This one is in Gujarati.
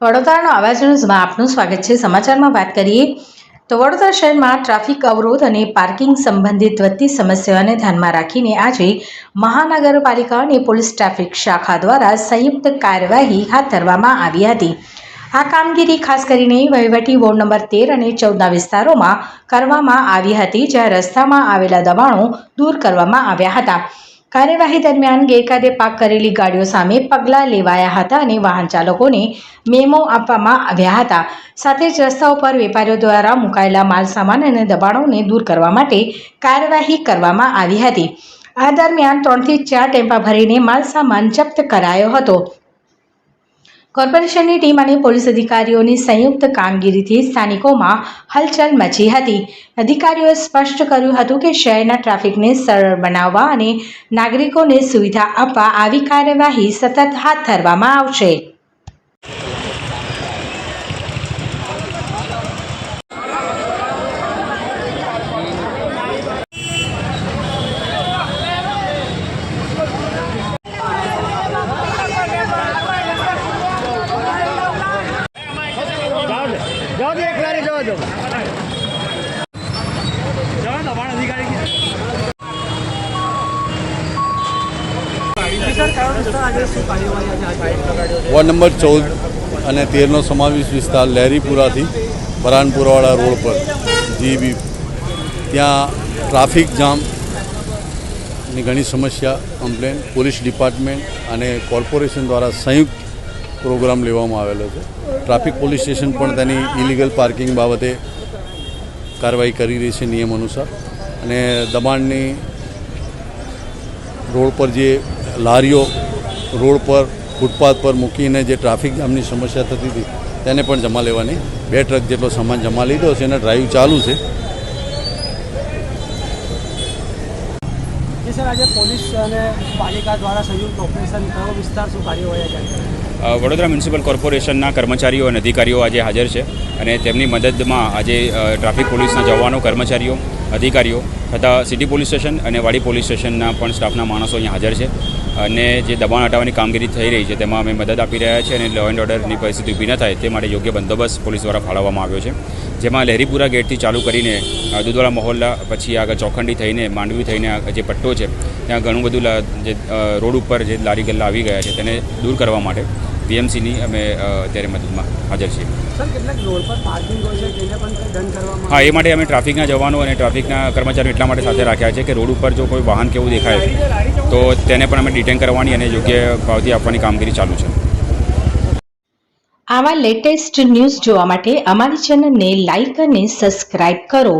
વડોદરાનો અવાજ ન્યૂઝમાં આપનું સ્વાગત છે. સમાચારમાં વાત કરીએ તો વડોદરા શહેરમાં ટ્રાફિક અવરોધ અને પાર્કિંગ સંબંધિત વધતી સમસ્યાઓને ધ્યાનમાં રાખીને આજે મહાનગરપાલિકા અને પોલીસ ટ્રાફિક શાખા દ્વારા સંયુક્ત કાર્યવાહી હાથ ધરવામાં આવી હતી. આ કામગીરી ખાસ કરીને વહીવટી વોર્ડ નંબર તેર અને ચૌદના વિસ્તારોમાં કરવામાં આવી હતી, જ્યાં રસ્તામાં આવેલા દબાણો દૂર કરવામાં આવ્યા હતા. કાર્યવાહી દરમિયાન ગેરકાયદે પાક કરેલી ગાડીઓ સામે પગલાં લેવાયા હતા અને વાહન ચાલકોને મેમો આપવામાં આવ્યા હતા. સાથે જ રસ્તા ઉપર વેપારીઓ દ્વારા મુકાયેલા માલસામાન અને દબાણોને દૂર કરવા માટે કાર્યવાહી કરવામાં આવી હતી. આ દરમિયાન ત્રણથી ચાર ટેમ્પા ભરીને માલસામાન જપ્ત કરાયો હતો. કોર્પોરેશનની ટીમ અને પોલીસ અધિકારીઓની સંયુક્ત કામગીરીથી સ્થાનિકોમાં હલચલ મચી હતી. અધિકારીઓએ સ્પષ્ટ કર્યું હતું કે શહેરના ટ્રાફિકને સરળ બનાવવા અને નાગરિકોને સુવિધા આપવા આવી કાર્યવાહી સતત હાથ ધરવામાં આવશે જાઓ દે જાઓ દે એકલા જવા દો પણ અધિકારી વોર્ડ નંબર ચૌદ અને તેરનો સમાવેશ વિસ્તાર લહેરીપુરાથી પરાનપુરાવાળા રોડ પર જીબી ત્યાં ટ્રાફિક જામની ઘણી સમસ્યા, કમ્પ્લેન, પોલીસ ડિપાર્ટમેન્ટ અને કોર્પોરેશન દ્વારા સંયુક્ત પ્રોગ્રામ લેવામાં આવેલો છે. ટ્રાફિક પોલીસ સ્ટેશન પણ તેની ઇલીગલ પાર્કિંગ બાબતે કાર્યવાહી કરી રહી છે નિયમ અનુસાર. અને દબાણની રોડ પર જે લારીઓ રોડ પર, ફૂટપાથ પર મૂકીને જે ટ્રાફિક જામની સમસ્યા થતી હતી, તેને પણ જમા લેવાની. બે ટ્રક જેટલો સામાન જમા લીધો છે અને ડ્રાઈવ ચાલુ છે. વડોદરા મ્યુનિસિપલ કોર્પોરેશનના કર્મચારીઓ અને અધિકારીઓ આજે હાજર છે અને તેમની મદદમાં આજે ટ્રાફિક પોલીસના જવાનો, કર્મચારીઓ, અધિકારીઓ તથા સિટી પોલીસ સ્ટેશન અને વાડી પોલીસ સ્ટેશનના પણ સ્ટાફના માણસો અહીંયા હાજર છે. અને જે દબાણ હટાવવાની કામગીરી થઈ રહી છે, તેમાં અમે મદદ આપી રહ્યા છીએ અને લો એન્ડ ઓર્ડરની પરિસ્થિતિ ઊભી ન થાય તે માટે યોગ્ય બંદોબસ્ત પોલીસ દ્વારા ફાળવવામાં આવ્યો છે. જેમાં લહેરીપુરા ગેટથી ચાલુ કરીને દુધવાડા મહોલ્લા પછી આગળ ચોખંડી થઈને, માંડવી થઈને જે પટ્ટો છે, ત્યાં ઘણું બધું જે રોડ ઉપર જે લારી ગલ્લા આવી ગયા છે, તેને દૂર કરવા માટે વીએમસીની અમે અત્યારે મદદમાં હાજર છીએ. હા એ માટે અમે ટ્રાફિકના જવાનો અને ટ્રાફિકના કર્મચારીઓ એટલા માટે સાથે રાખ્યા છે કે રોડ ઉપર જો કોઈ વાહન કેવું દેખાય તો તેને પણ અમે ડિટેન કરવાની અને યોગ્ય પાવતી આપવાની કામગીરી ચાલુ છે. આવા લેટેસ્ટ ન્યૂઝ જોવા માટે અમારી ચેનલને લાઇક અને સબસ્ક્રાઇબ કરો.